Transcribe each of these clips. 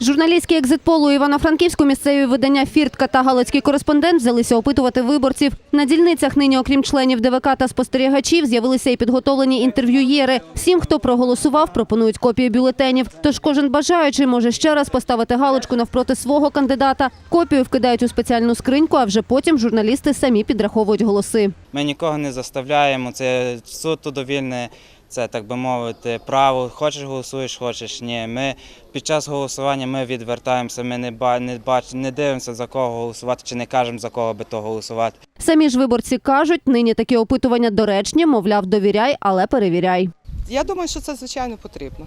Журналістський екзитпол у Івано-Франківську місцеві видання Фіртка та Галицький кореспондент взялися опитувати виборців. На дільницях нині, окрім членів ДВК та спостерігачів, з'явилися і підготовлені інтерв'юєри. Всім, хто проголосував, пропонують копії бюлетенів. Тож кожен бажаючий може ще раз поставити галочку навпроти свого кандидата. Копію вкидають у спеціальну скриньку, а вже потім журналісти самі підраховують голоси. Ми нікого не заставляємо, це суто довільне, це так би мовити, право. Хочеш голосуєш, хочеш ні. Ми під час голосування ми відвертаємося, ми не ба не бач, не дивимося за кого голосувати, чи не кажемо за кого би то голосувати. Самі ж виборці кажуть, нині такі опитування доречні, мовляв, довіряй, але перевіряй. Я думаю, що це звичайно потрібно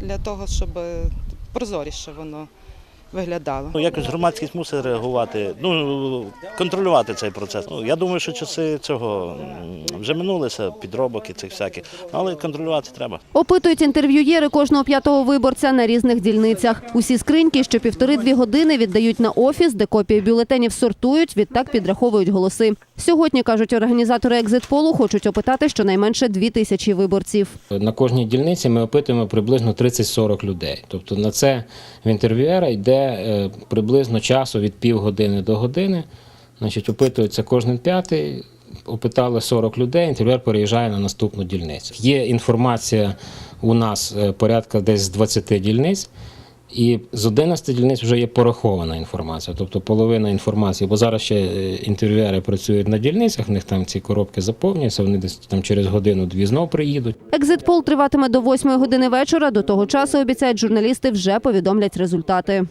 для того, щоб прозоріше воно виглядало. Ну, якось громадськість мусить реагувати, ну контролювати цей процес. Ну я думаю, що часи цього вже минулися, підробок і цих всяких, але контролювати треба. Опитують інтерв'юєри кожного п'ятого виборця на різних дільницях. Усі скриньки що півтори-дві години віддають на офіс, де копії бюлетенів сортують, відтак підраховують голоси. Сьогодні, кажуть організатори екзитполу, хочуть опитати щонайменше дві тисячі виборців. На кожній дільниці ми опитуємо приблизно 30-40 людей. Тобто на це в інтерв'юера йде е, приблизно часу від півгодини до години. Значить, опитується кожен п'ятий. Опитали 40 людей, інтерв'юер переїжджає на наступну дільницю. Є інформація у нас е, порядка десь з 20 дільниць. І з 11 дільниць вже є порахована інформація, тобто половина інформації, бо зараз ще е, інтерв'юери працюють на дільницях, в них там ці коробки заповнюються, вони десь там через годину-дві знов приїдуть. Екзитпол триватиме до 8 години вечора. До того часу обіцяють журналісти вже повідомлять результати.